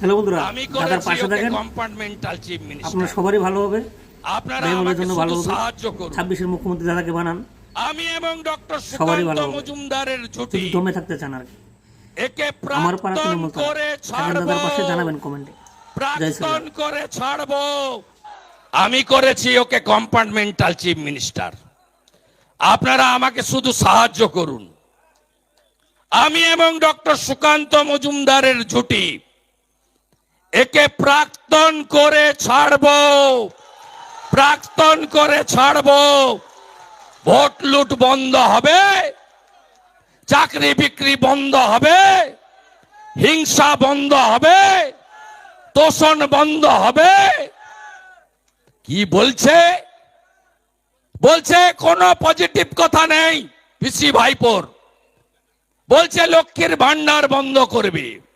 Hello বন্ধুরা আমি দাদার পাশে থাকেন আপনার সবারই ভালো হবে আপনারা জন্য ভালো হবে। সাহায্য করুন। ছাব্বিশের মুখ্যমন্ত্রী দাদাকে বানান। আমি এবং ডক্টর সবারই সুকান্ত ভালো মজুমদারের দমে থাকতে চান আর কি। একে আমার পাড়া প্রাক্তন তৃণমূল করে ছাড়বো। পাশে জানাবেন কমেন্টে। প্রাক্তন করে ছাড়বো। আমি করেছি ওকে কম্পার্টমেন্টাল চিফ মিনিস্টার আপনারা আমাকে শুধু সাহায্য করুন। আমি এবং ডক্টর সুকান্ত মজুমদারের জুটি একে প্রাক্তন করে ছাড়বো। প্রাক্তন করে ছাড়বো। ভোট লুট বন্ধ হবে। চাকরি বিক্রি বন্ধ হবে। হিংসা বন্ধ হবে। তোষণ বন্ধ হবে। কি বলছে? বলছে, কোনো পজিটিভ কথা নেই, পিসি ভাইপোর। বলছে, লক্ষ্মীর ভান্ডার বন্ধ করবে।